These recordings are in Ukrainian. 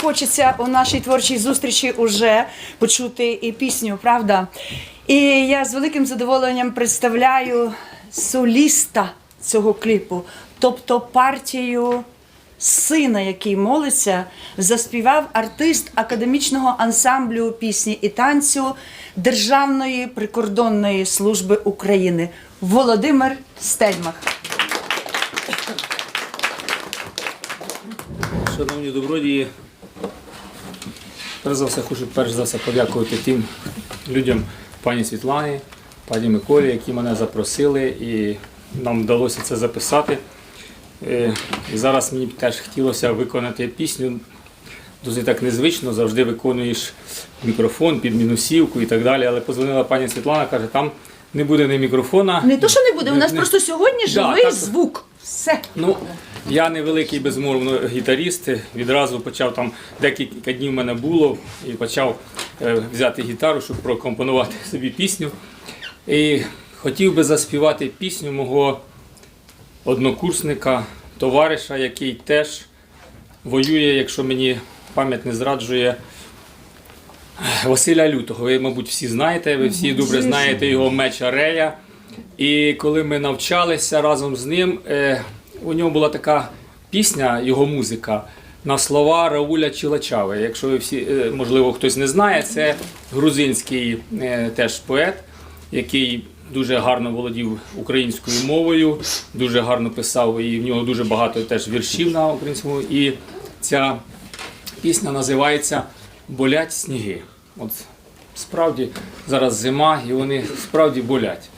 хочеться у нашій творчій зустрічі уже почути і пісню, правда? І я з великим задоволенням представляю соліста цього кліпу, тобто партію сина, який молиться, заспівав артист академічного ансамблю пісні і танцю Державної прикордонної служби України Володимир Стельмах. Шановні добродії, перш за все хочу перш за все подякувати тим людям, пані Світлані, пані Миколі, які мене запросили і нам вдалося це записати. Е, І зараз мені теж хотілося виконати пісню. Досить так незвично, завжди виконуєш мікрофон під мінусівку і так далі. Але позвонила пані Світлана, каже, там не буде ні мікрофона. Не то, що не буде, у нас Не- просто сьогодні Да, живий так. звук. Все. Ну, я невеликий безмовно гітаріст. Відразу почав там декілька днів в мене було і почав е, взяти гітару, щоб прокомпонувати собі пісню. І хотів би заспівати пісню мого однокурсника, товариша, який теж воює, якщо мені пам'ять не зраджує. Василя Лютого. Ви, мабуть, всі знаєте, ви всі добре знаєте його меч Арея. І коли ми навчалися разом з ним, е, у нього була така пісня, його музика на слова Рауля Чилачави. Якщо ви всі, е, можливо, хтось не знає, це грузинський е, теж поет, який дуже гарно володів українською мовою, дуже гарно писав, і в нього дуже багато теж віршів на українському. І ця пісня називається Болять сніги. От справді зараз зима, і вони справді болять.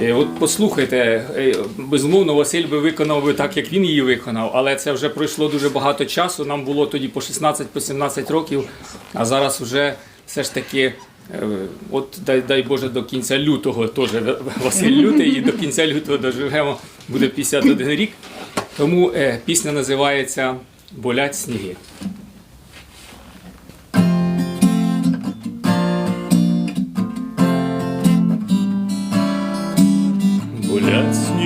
Е, От послухайте, е, безумовно, Василь би виконав би так, як він її виконав, але це вже пройшло дуже багато часу. Нам було тоді по 16-17 років, а зараз вже все ж таки. е, От дай, дай Боже до кінця лютого теж Василь Лютий, і до кінця лютого доживемо, буде 51 рік. Тому пісня називається Болять сніги.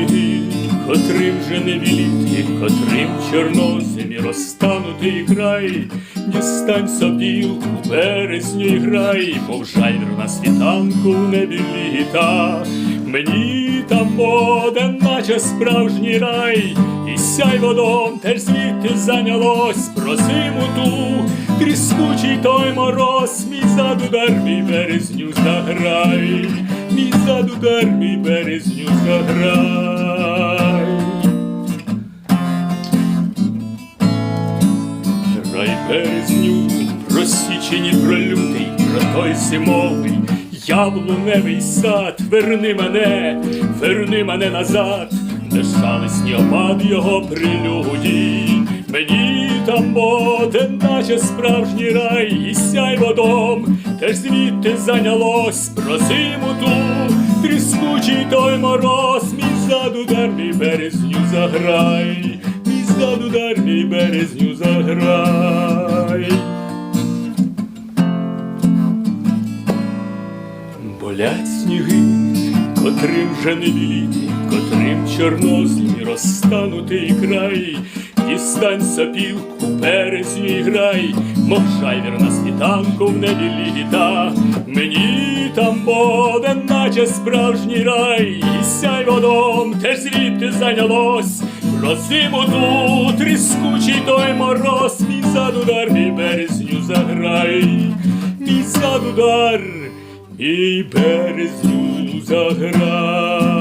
Сніги, котрим вже не віліти, котрим чорноземі розтанутий край, дістань сопілку, березню грай, мов жайвір на світанку в небі літа. Мені там буде, наче справжній рай, і сяй водом теж звідти зайнялось про зиму ту, тріскучий той мороз, мій задудар, мій березню заграй, мій задудар, мій березню заграй. Рай березню, просічені пролютий, про той зимовий, яблуневий сад, верни мене, верни мене назад, де шалесні опад його прелюдій. Мені там буде, наче справжній рай, і сяй водом, теж звідти зайнялось про зиму ту, тріскучий той мороз, мій задудар, мій березню заграй, мій задудар, мій березню заграй. Болять сніги, котрим вже не біліти, котрим чорнозлі розтанутий край, дістань сопілку, березню і грай, мов жайвір на світанку в небі літа. Мені там буде, наче справжній рай, і сяй водом, теж звідти зайнялось. Про зиму ту тріскучий той мороз, мій задудар, мій березню заграй, мій задудар, і березню заграй.